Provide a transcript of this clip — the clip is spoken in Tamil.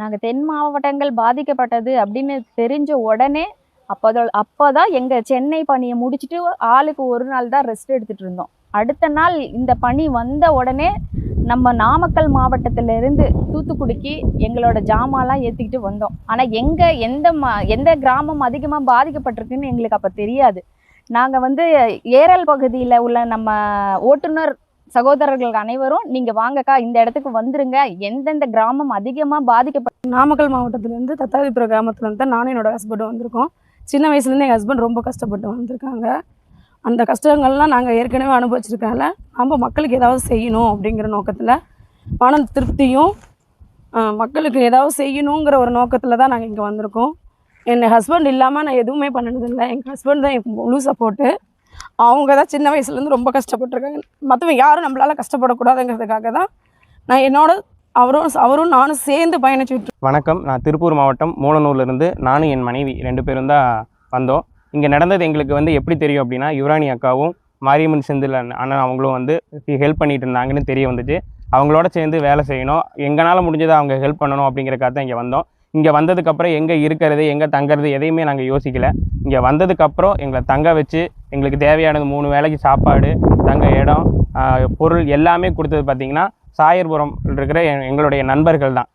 நாங்கள் தென் மாவட்டங்கள் பாதிக்கப்பட்டது அப்படின்னு தெரிஞ்ச உடனே அப்போதோ தான் எங்கள் சென்னை பணியை முடிச்சுட்டு ஆளுக்கு ஒரு நாள் தான் ரெஸ்ட் எடுத்துகிட்டு இருந்தோம். அடுத்த நாள் இந்த பணி வந்த உடனே நம்ம நாமக்கல் மாவட்டத்திலேருந்து தூத்துக்குடிக்கு எங்களோட ஜாமான்லாம் ஏற்றிக்கிட்டு வந்தோம். ஆனால் எங்கே எந்த மா எந்த கிராமம் அதிகமாக பாதிக்கப்பட்டிருக்குன்னு எங்களுக்கு அப்போ தெரியாது. நாங்கள் வந்து ஏரல் பகுதியில் உள்ள நம்ம ஓட்டுநர் சகோதரர்கள் அனைவரும் நீங்கள் வாங்கக்கா இந்த இடத்துக்கு வந்துருங்க. எந்தெந்த கிராமம் அதிகமாக பாதிக்கப்பட்ட நாமக்கல் மாவட்டத்திலேருந்து தத்தாதிபுர கிராமத்துலேருந்து தான் நானும் என்னோட ஹஸ்பண்டும் வந்திருக்கோம். சின்ன வயசுலேருந்து எங்கள் ஹஸ்பண்ட் ரொம்ப கஷ்டப்பட்டு வந்திருக்காங்க. அந்த கஷ்டங்கள்லாம் நாங்கள் ஏற்கனவே அனுபவிச்சிருக்கனால நம்ம மக்களுக்கு ஏதாவது செய்யணும் அப்படிங்கிற நோக்கத்தில் மன திருப்தியும் மக்களுக்கு ஏதாவது செய்யணுங்கிற ஒரு நோக்கத்தில் தான் நாங்கள் இங்கே வந்திருக்கோம். என் ஹஸ்பண்ட் இல்லாமல் நான் எதுவுமே பண்ணினதில்லை. எங்கள் ஹஸ்பண்ட் தான் எனக்கு முழு சப்போர்ட்டு அவங்க தான் சின்ன வயசுலேருந்து ரொம்ப கஷ்டப்பட்டிருக்காங்க. மற்றவங்க யாரும் நம்மளால் கஷ்டப்படக்கூடாதுங்கிறதுக்காக தான் நான் என்னோட அவரும் அவரும் நானும் சேர்ந்து பயணிச்சுட்டு வணக்கம். நான் திருப்பூர் மாவட்டம் மூலனூர்லேருந்து நானும் என் மனைவி ரெண்டு பேரும் தான் வந்தோம். இங்கே நடந்தது எங்களுக்கு வந்து எப்படி தெரியும் அப்படின்னா யுவராணி அக்காவும் மாரியம்மன் செந்தில் அண்ணன் அண்ணன் அவங்களும் வந்து ஹெல்ப் பண்ணிட்டு இருந்தாங்கன்னு தெரிய வந்துச்சு. அவங்களோட சேர்ந்து வேலை செய்யணும். எங்களால் முடிஞ்சதை அவங்க ஹெல்ப் பண்ணணும் அப்படிங்கிறக்காக தான் இங்கே வந்தோம். இங்கே வந்ததுக்கப்புறம் எங்கே இருக்கிறது எங்கே தங்குறது எதையுமே நாங்கள் யோசிக்கலை. இங்கே வந்ததுக்கப்புறம் எங்களை தங்க வச்சு எங்களுக்கு தேவையானது மூணு வேளைக்கு சாப்பாடு தங்க இடம் பொருள் எல்லாமே கொடுத்தது பார்த்திங்கன்னா சாயர்புரம் இருக்கிற எங்களுடைய நண்பர்கள் தான்.